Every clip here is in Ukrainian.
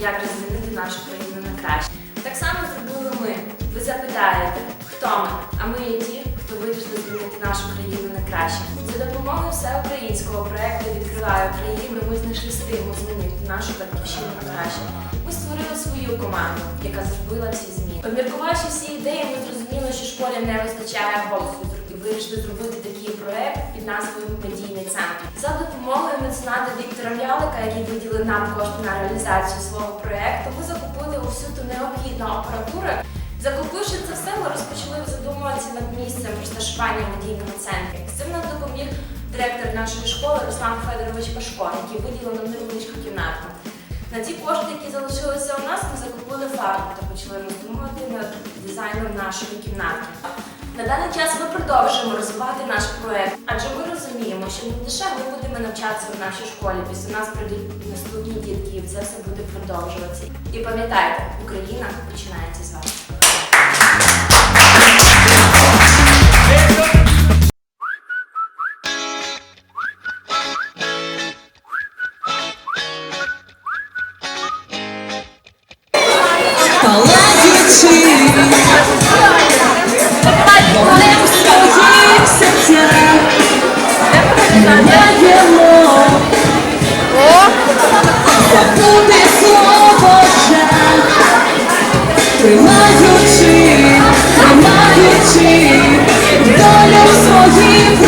як змінити нашу країну на краще. Так само зробили ми. Ви запитаєте, хто ми? А ми є ті, хто вирішили змінити нашу країну на краще. За допомогою всеукраїнського проекту Відкриваю Україну ми знайшли стимул змінити нашу батьківщину на краще. Ми створили свою команду, яка зробила ці зміни. Обміркувавши всі ідеї, ми зрозуміли, що школі не вистачає голосу вирішили зробити такий проект під назвою Медійний центр. За допомогою мецената Віктора Вялика, який виділив нам кошти на реалізацію свого проекту, ми закупили усю ту необхідну апаратуру. Закупивши це все, ми розпочали задумуватися над місцем розташування медійного центру. З цим нам допоміг директор нашої школи Руслан Федорович Пашко, який виділив нам невеличку кімнатку. На ті кошти, які залишилися у нас, ми закупили фарбу та почали роздумувати над дизайном нашої кімнатки. На даний час ми продовжуємо розвивати наш проект, адже ми розуміємо, що не лише ми будемо навчатися в нашій школі, після нас прийдуть наступні дітки, і це все буде продовжуватися. І пам'ятайте, Україна починається з вас. Палаючи Надаємо забути слово жах Тримаючи, тримаючи долю своїх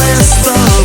endless road